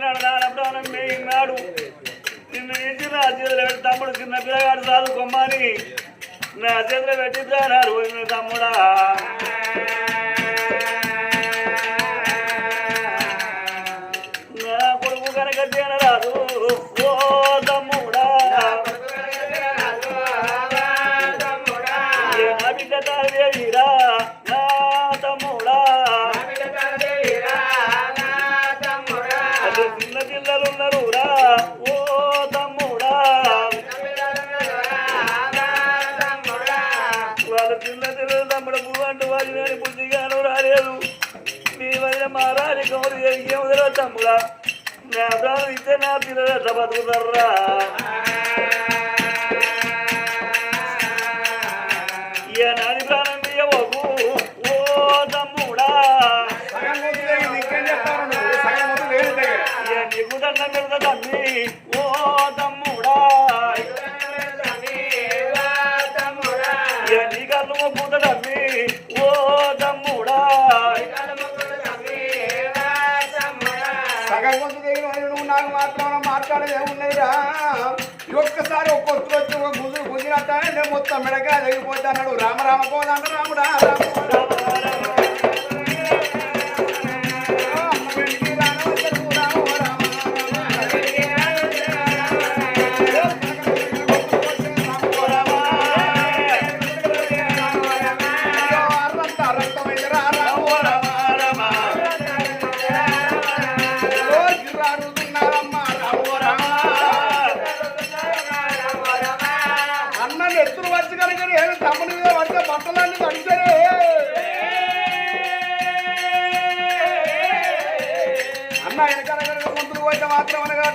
నడదాన నిన్ను ఇంటి నా పెట్టి తమ్ముడు చిన్న పిల్లగాడు చదువుకోమని నా చేతిలో పెట్టి తమ్ముడా. బుద్ధిగాను రాలేదు మీ వదిన మారాలి కౌరు జరిగే వదిలే తమ్ముడా? నా ప్రాణం ఇస్తే నా పిల్లలు ఎట్లా బతుకుతారా ఏమున్నదిరా ఒక్కసారి ఒక్కొక్కరు వచ్చి ఒక గుజు గుంజినట్టానే మొత్తం మెడగా దిగిపోతా అన్నాడు. రామ రామ కోదండ రాముడా రామ.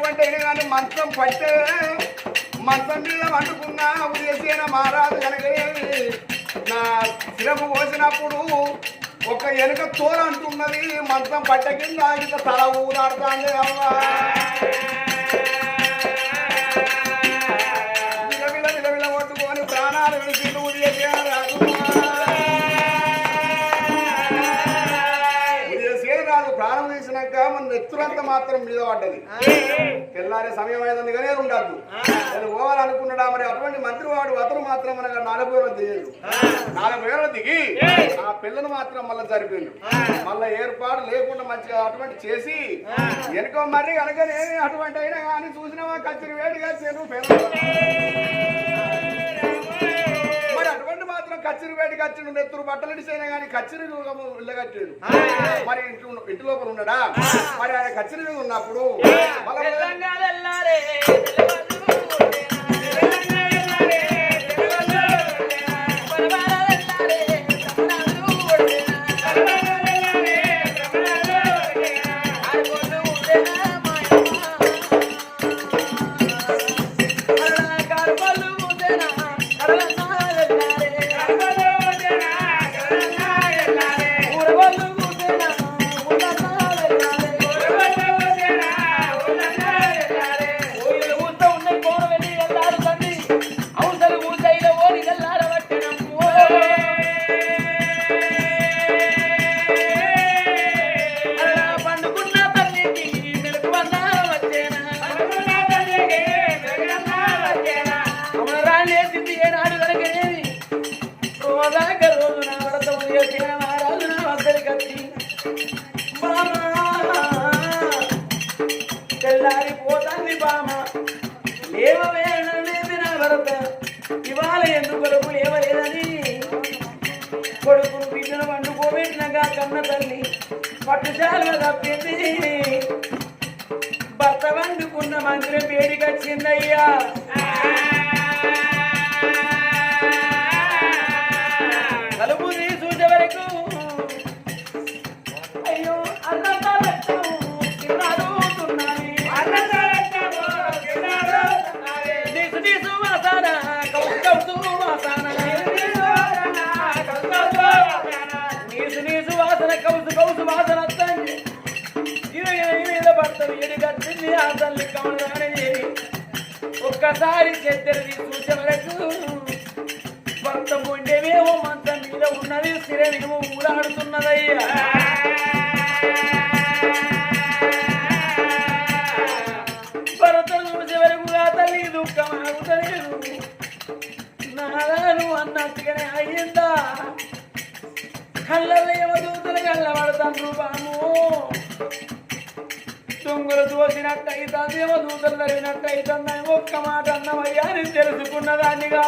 ఎటువంటి అయినా కానీ మంచం పట్టే మంచం మీద వండుకున్నా ఉదేశైన మారాదు కనుక నా శిరము పోసినప్పుడు ఒక ఎనుక తోల అంటున్నది మంచం పట్ట కింద ఇంత తల ఊదాడుతాంది అవ్వా. నెత్తులంతా మాత్రం మీద పడ్డది. తెల్లారే సమయం అయింది కానీ ఉండద్దు. నేను పోవాలనుకున్నాడా మరి అటువంటి మంత్రి వాడు అతను మాత్రం మనకు నాలుగు వేల దిగదు నాలుగు వేల దిగి ఆ పిల్లను మాత్రం మళ్ళీ జరిపిండు మళ్ళీ ఏర్పాటు లేకుండా మంచిగా అటువంటి చేసి వెనుక మరి కనుకనే అటువంటి అయినా కానీ చూసినావా కచ్చిరి వేడిగా చెరువు పిల్లలు మాత్రం కచ్చిరి వేడి కచ్చిడు నెత్తురు బట్టలు ఇడిసైనా కానీ కచ్చిరి ఇళ్ళగట్టాడు. మరి ఇంట్లో ఇంటి లోపల ఉన్నాడా? మరి ఆయన కచ్చిరి ఉన్నప్పుడు లేవవేళ నా భరత ఇవాళ ఎందుకు కొడుకు లేవలేదని? కొడుకును బిడ్డను వండుకోబెట్టినగా కన్న తల్లి పట్టుచాలు తప్పింది. భర్త వండుకున్న మందిరం వేడికొచ్చిందయ్యా తల్లి కమలానే ఒక్కసారి చెద్దరిది చూసే వరకు భర్త గుండెవేమో మంత మీద ఉన్నది సిరవేమో ఊరాడుతున్నదయ్యా. భరత చూసే వరకు ఆ తల్లి దుఃఖం ఆగుతలేదు నాదాను అన్నట్టుగానే అయ్యిందా? కళ్ళ యమదూతలు కళ్ళబడతాను బాము. దొంగలు దోసినట్టయితే దూతలు జరిగినట్టయితుందని ఒక్క మాట అన్నమయ్యా అని తెలుసుకున్న దాన్నిగా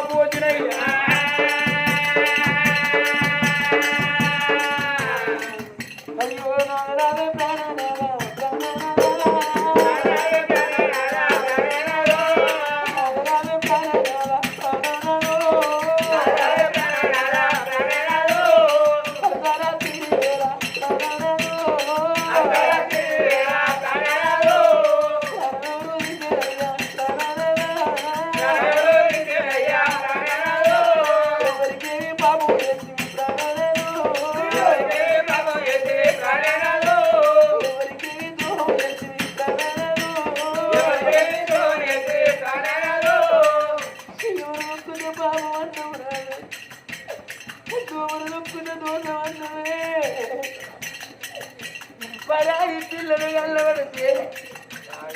పరాయి పిల్లలు కళ్ళబడితే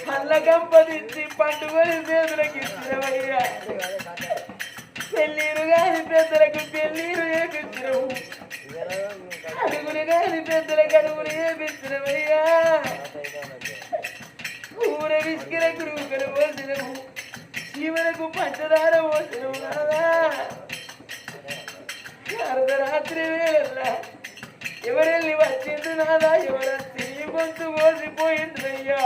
కళ్ళ కంపదించి పండుగలు చేతులకి ఇచ్చినవయ్యా పెళ్ళీరు కాని పెద్దలకు పెళ్ళీరు చేపించినవు అడుగులు కాని పెద్దలకు అడుగులు చేపించినవయ్యా ఊర విసికిన గురువుకలు పోసినవు శివలకు పంచదార పోసినవు కదా అర్ధరాత్రి వేళ. ఎవరెళ్ళి వచ్చింది నాదా? ఎవరొచ్చి నీ గొంతు కోసిపోయింది అయ్యా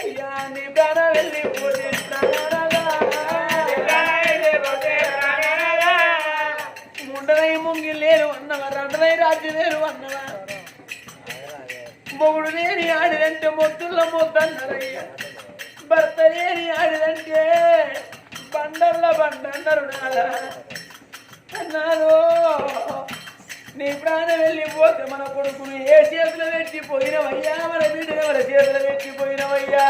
అయ్యా నీ ప్రాణ వెళ్ళిపోతే ముండరై ముంగి లేరు అన్నవా? రండనై రాజు లేరు అన్నవా? మొగుడు లేని ఆడిదంటే మొత్తుల్లో మొద్దన్నారయ్యా భర్త లేని ఆడిదంటే బండల్ల బండన్నారు నాదా అన్నారు? నీ ప్రాణం వెళ్ళిపోతే మన కొడుకును ఏ చేతులు పెట్టిపోయినవయ్యా? మన బిడ్డను మన చేతులు పెట్టిపోయినవయ్యా?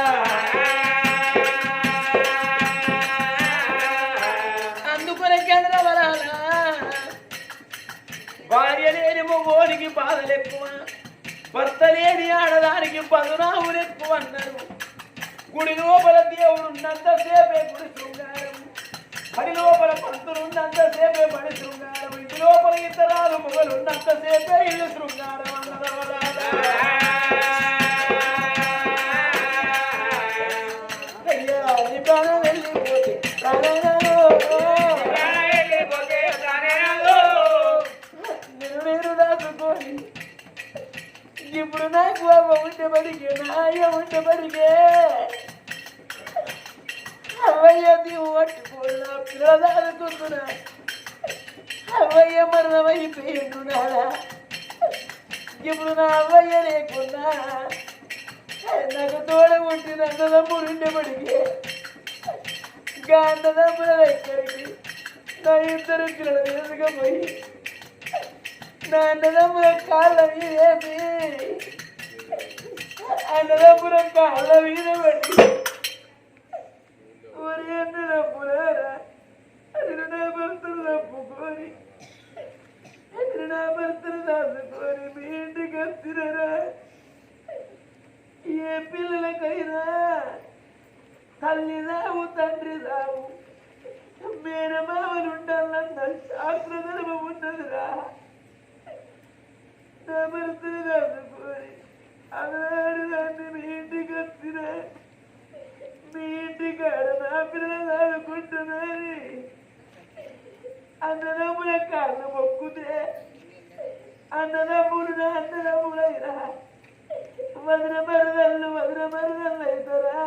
అందుకునే కేంద్ర వరాలా భార్య లేని మొగోనికి బాధలు ఎక్కువ. భర్త లేని ఆడదానికి పదునాములు ఎక్కువ అన్నారు. గుడి లోపల దేవుడు ఉన్నంతసేపే గుడి శృంగారం పడి లోపల పంతులు ఉన్నంతసేపే పడి శృంగారం ఇంటి లోపల ఇతరాలు మొగలు ఉన్నంతసేపే ఇల్లు శృంగారం ఇప్పుడు నాకు అమ్మ ఉంటే బడిగే నాయ ఉంటే బడిగే అవ్వయ్య నీవు పట్టుకోనా పిల్లదాడుకుంటున్నా అవ్వయ్య మరణమైపోయిండు నాడా ఇప్పుడు నా అవ్వయ్య లేకున్నా నాకు తోడ ఉంటే అన్నదమ్ముడు ఉండే బడిగే ఇంకా అన్నదమ్ముల దగ్గరికి నా ఇద్దరు పిల్లలు తీసుకుపోయి నా అన్నదమ్ముల కాళ్ళ మీదేమి అన్నదమ్ముల కాళ్ళ మీద పడి ఒరి అన్నదమ్ములారా అది నా భర్తను తప్పుకొని అది నా భర్తను దాచుకొని మీ ఇంటికి వచ్చినరా? ఏ పిల్లలకైనా తల్లి సావు తండ్రి సావు మేనమామలు ఉండాలన్న శాస్త్ర ధర్మం ఉన్నదిరా. నా భర్తను దాచుకొని అన్నాడు దాన్ని మీ ఇంటికి వచ్చిన మీ ఇంటికాడ నా పిల్లలు ఆడుకుంటున్నది అన్నదమ్ముల కాళ్ళు మొక్కుతే అన్నదమ్ముడు నా అన్నదమ్ములైనా వదిన మరదళ్ళు వదిన మరదళ్ళు అవుతారా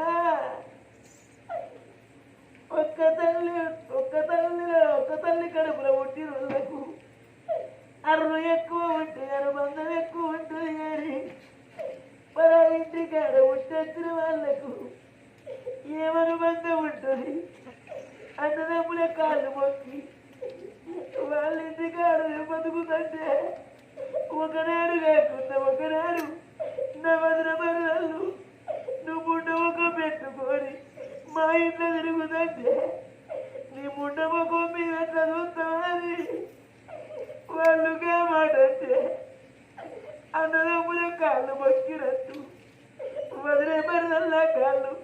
ఒక్క తల్లి ఒక్క తల్లి ఒక్క తల్లి కడుపుల పుట్టి వాళ్ళకు అరువు ఎక్కువ ఉంటే అనుబంధం ఎక్కువ ఉంటుంది కానీ కాడ ఇంటికాడ పుట్టొచ్చిన వాళ్ళకు ఏమనుబంధం ఉంటుంది? అన్నదమ్ములే కాళ్ళు మొక్కి వాళ్ళ ఇంటికాడ బతుకుతుంటే ఒకనాడు కాకుండా ఒకనాడు నా వదిన మరదళ్ళు నువ్వు ముఖం పెట్టుకొని మా ఇంట్లో తిరుగుతుంటే నీ ముండ ముఖం మీద ఎట్లా చూస్తామని వాళ్ళుగా మాట అంటే అన్నదమ్ములే కాళ్ళు మొక్కినట్టు వదిలే మరదల్లా కాళ్ళు నువ్వు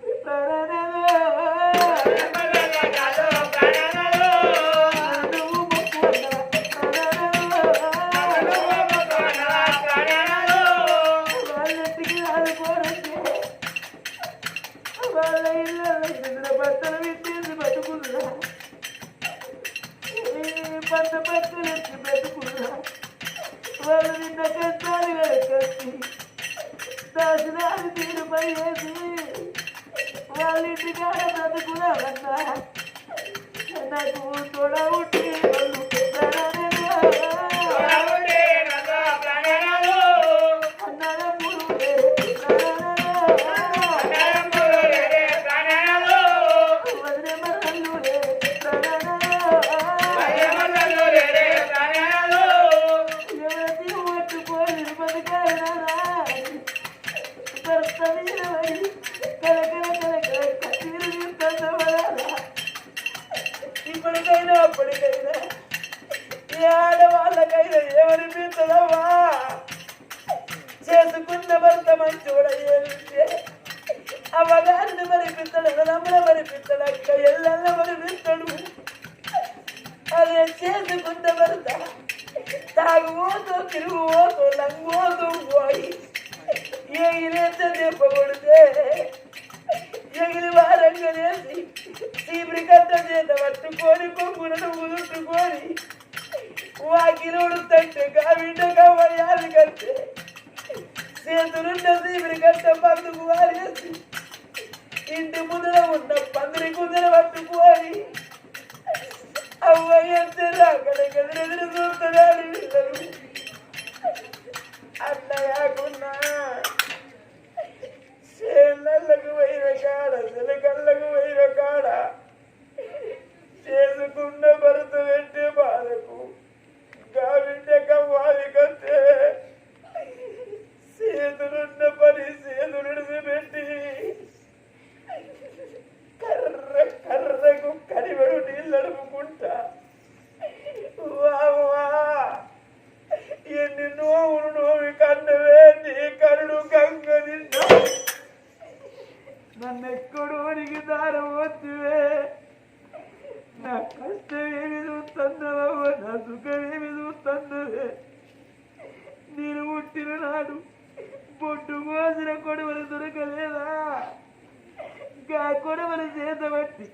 గా కొడవలు చేత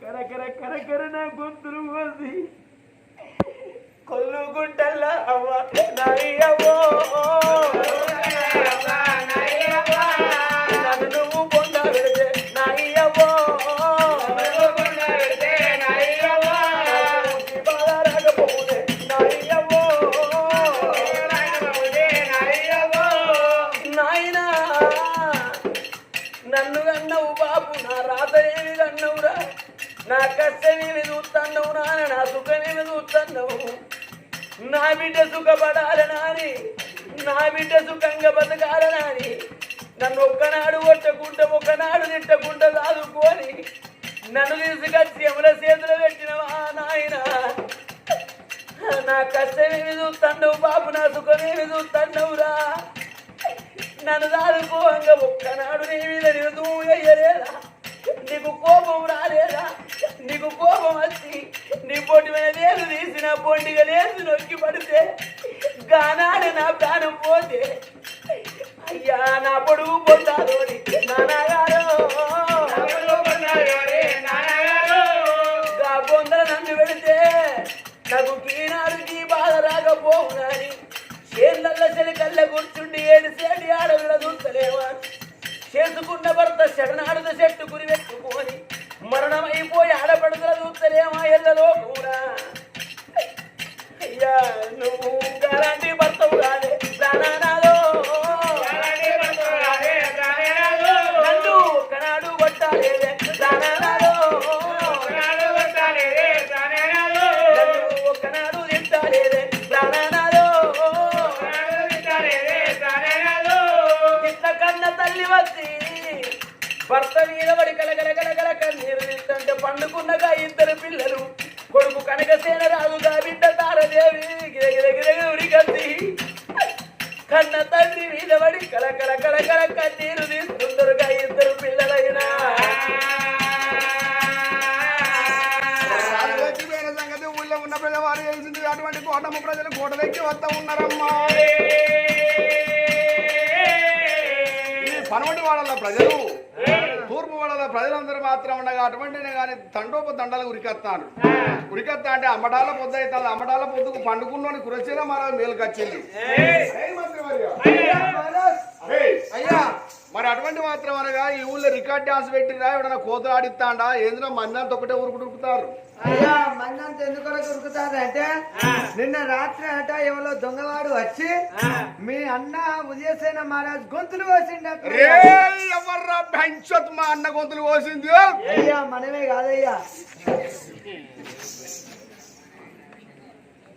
కరకర కరకర నా గొంతులు కోసి కొల్లుగుంటల్లా అవ్వ నాయవ్వో నా బిడ్డ సుఖపడాలనాని నా బిడ్డ సుఖంగా బతకాలనాని నన్ను ఒక్కనాడు కొట్టకుండా ఒకనాడు తిట్టకుండా చదువుకొని నన్ను తీసుకొచ్చి ఎముల చేతులు పెట్టినవా నాయన? నా కష్టమేమి చూస్తున్నావు బాబు నా సుఖమేమి చూస్తాండవురా? నన్ను దాదుకోంగా ఒక్కనాడు నీ మీద నిరుదు అయ్యలేదా నీకు కోపం రాలేదా? నీకు కోపం వచ్చి నీ పొట్టి మీద లేదు తీసిన పొండిగా లేదు నొక్కి పడితే గానాడు నా ప్రాణం పోతే. అయ్యా నా పొడుగు పొందాలోని నాన్నగారు. గా పొందల నన్ను పెడితే నాకు ఈనాడుకి బాధ రాకపోవు నాని చేళ్ళల్ల చెలికల్ల కూర్చుండి ఏడు సేడి ఆడవిడ చూస్తలేవా చేసుకున్న భర్త శరణాడుద చెట్టు గురి మరణమైపోయి ఆడపడుతుల చూస్తలేమా ఎల్లలో కూడా. అయ్యా నువ్వు అలాంటి భర్తవు కాదే ప్రాణనాదో. నన్ను ఒకనాడు కొట్టాలేదే ప్రాణనాదో. నన్ను ఒకనాడు తింటాలేదే ప్రాణనాదో. ఇంత కన్న తల్లి వచ్చి భర్త మీద పడి ఉదయసేన రాజుగా బిడ్డ తారదేవి. గిరగిర గిరగిర ఉరికత్తి కన్న తండ్రి మీద పడి కల కల కల కల కన్నీరు తీసుకుందరుగా ఇద్దరు పిల్లలైనా. ఊళ్ళో ఉన్న ప్రజలు తెలిసింది అటువంటి కోటమ్మ ప్రజలు కోటలెక్కి వస్తా ఉన్నారమ్మా. పనవటి వాళ్ళ ప్రజలు ప్రజలందరూ మాత్రం ఉండగా అటువంటినే కానీ తండోప దండలు ఉరికెత్తాను ఉరికెత్తా అంటే అమ్మడాల పొద్దు అవుతుంది అమ్మడాల పొద్దుకు పండుకున్నోని కురచీల మరో మేలుకొచ్చింది. అయ్యా! మరి అటువంటి మాత్రం అనగా ఈ ఊళ్ళో రికార్డ్ డాన్స్ పెట్టిరా ఎవడన్నా కోతలు ఆడిస్తాడా? ఏంద్రా మందంతా ఒకటే ఊరుకు ఉరుకుతారు. అయ్యా మన్నంత ఎందుకు ఉరుకుతాదంటే నిన్న రాత్రి అట ఎవరో దొంగవాడు వచ్చి మీ అన్న ఉదయసేన మహారాజ్ గొంతులు ఎవర్రా పెంచొత్ మా అన్న గొంతులు కోసింది? అయ్యా మనమే కాదయ్యా.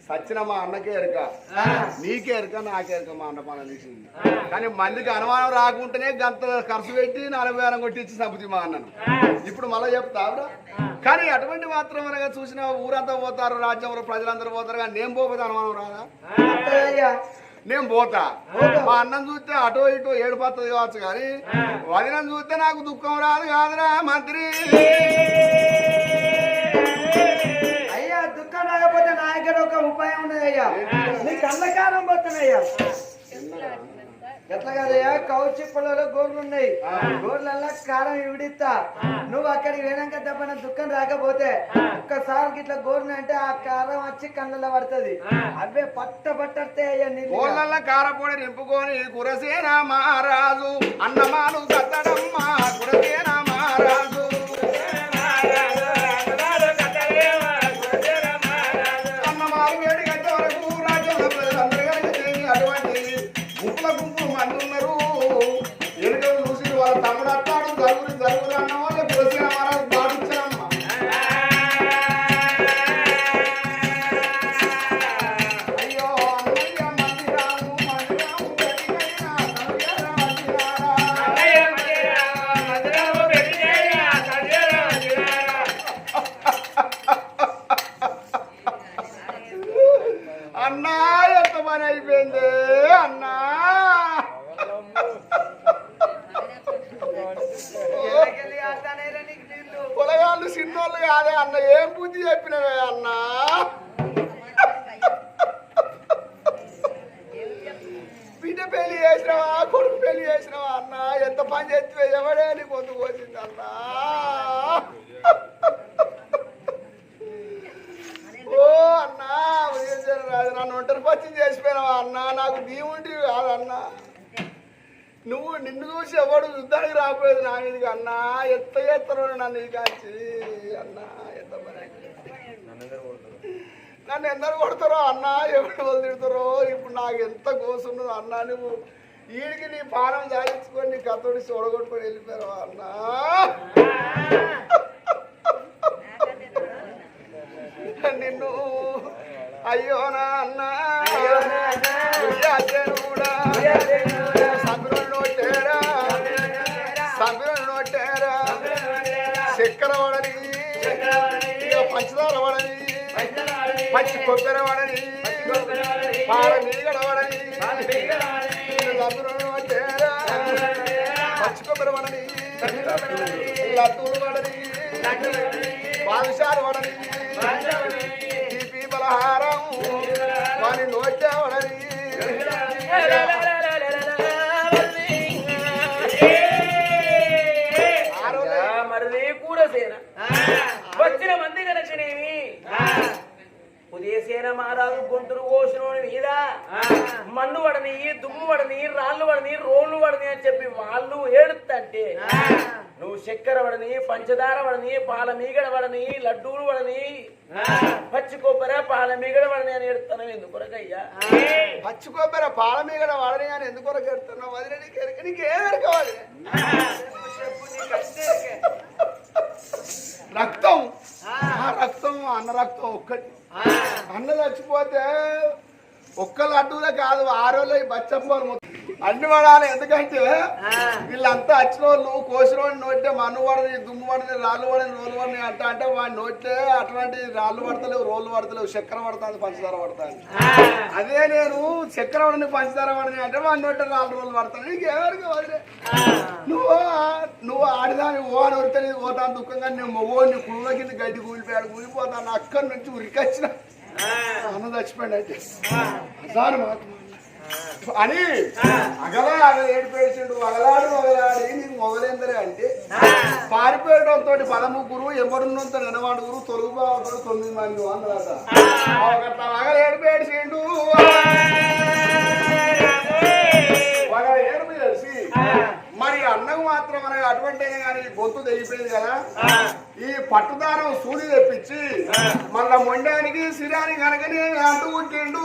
సచిన మా అన్నకే ఎరక. నీకే ఎరక నాకే ఎరక మా అన్న పని కానీ మందికి అనుమానం రాకుంటేనే గంత ఖర్చు పెట్టి నలభై వేలం కొట్టించి సంపతి మా అన్నను. ఇప్పుడు మళ్ళీ చెప్తావురా కానీ అటువంటి మాత్రం అనగా చూసిన ఊరంతా పోతారు రాజ్యంలో ప్రజలందరూ పోతారు కానీ నేను పోతే అనుమానం రాదా? నేను పోతా. మా అన్నం చూస్తే అటో ఇటో ఏడు పత్తది కావచ్చు కానీ వదినం చూస్తే నాకు దుఃఖం రాదు కాదురా మంత్రి. దగ్గర ఒక ఉపాయం ఉన్నది అయ్యా నీ కళ్ళకారం పోతున్నాయ్యా. ఎట్లా కదయ్యా? కౌచి పొలంలో గోర్లు ఉన్నాయి. గోర్లల్లా కారం ఇవిడిస్తా. నువ్వు అక్కడికి పోయినాక తప్పన దుఃఖం రాకపోతే ఒక్కసారి ఇట్లా గోర్లు అంటే ఆ కారం వచ్చి కళ్ళల్లో పడుతుంది. అవే పట్ట నీళ్ళు కోళ్ళ కారపొడి నింపుకొని కురసేన మహారాజు. అన్నమాను కత్తడమ్మ కురసేన మహారాజు. పొలగాళ్ళు చిన్నోళ్ళు కాదే అన్న ఏం బుద్ధి చెప్పినవే అన్నా? బిడ్డ పెళ్ళి చేసినావా కొడుకు పెళ్ళి చేసినావా అన్న? ఎంత పని చేస్తే ఎవడే నీకు పొద్దు పోసింది అన్నా ఓ అన్నా ఉదయం రాదు నన్ను ఒంటరి పచ్చి చేసిపోయినావా అన్నా నాకు దీవుంటివి కాదన్నా నువ్వు నిన్ను చూసి ఎవడు యుద్ధానికి రాకపోయేది నా మీదకి అన్నా ఎత్త ఎత్తరు నన్ను అన్నా ఎంత ఎందరు కొడతారో అన్నా ఎవరు వదిలిడతారో ఇప్పుడు నాకు ఎంత కోసున్నదో అన్నా నువ్వు వీడికి నీ పానం సాగించుకొని నీ కత్తోడి చూడగొట్టుకొని వెళ్ళిపోయారు అన్నా? నిన్ను అయ్యో నా అన్నా. కూడా పచ్చి కొబ్బరి వడని పాల మీగడ వడని సంబరం నోటేరా పచ్చి కొబ్బరి వడని లడ్డూరు వడని బాదుషాలు వాడని పంచదార పడని పాల మీగడ పడని లడ్డూలు పడని పచ్చి కొబ్బరి పాల మీగడ పడని అని ఏడుతాను ఎందుకొరకయ్యా పచ్చి కొబ్బరి పాల మీగడ వాడని అని ఎందుకు వరకు ఎడుతున్నావు వదిలే నీకు ఎరక నీకు ఏం ఎరక వదిలే? రక్తం. ఆ. రక్తం అన్న రక్తం ఒక్కటి. అన్న చచ్చిపోతే ఒక్క లడ్డూలే కాదు ఆరోళ్ళు బచ్చప్పలు మొత్తం అన్ని పడాలి. ఎందుకంటే వీళ్ళంతా వచ్చిన వాళ్ళు కోసిన వాడిని నోటే మన్ను పడని దుమ్ము పడని రాళ్ళు పడని రోలు పడని అంట అంటే వాడి నోటే అట్లాంటి రాళ్ళు పడతలేవు రోలు పడతలేవు చక్కెర పడుతుంది పంచదార పడుతుంది. అదే నేను చక్కెర పడని పంచదార పడని అంటే వాడి నోటే రాళ్ళు రోలు పడతాను నీకు ఎవరికి వదిలే నువ్వు నువ్వు ఆడిదాని ఓ అని పోతాను దుఃఖంగా నేను ఓ నీ కుళ్ళ కింద గడ్డి కూలిపోయాడు కూలిపోతాను అక్కడి నుంచి ఉరికొచ్చిన. అన్న చచ్చిపోయాడు అంటే మాట అని అగలా అగల ఏడిపేసిండు అగలాడు అగలాడి నీకు మొగలేందరే అంటే పారిపోయడంతో పదముగ్గురు ఎవరున్నంత నిలవాడుగురు తొలుగు బావతోడు తొమ్మిది మంది ఒకట్లా అగల ఏడిపేసిండు అగల ఏడుపు తెలిసి మరి అన్నకు మాత్రం మనకి అటువంటి కానీ గొంతు తెగిపోయింది కదా. ఈ పట్టుదారం సూది తెప్పించి మళ్ళా మొండానికి సిరాని కనుకనే అంటుకుంటుండు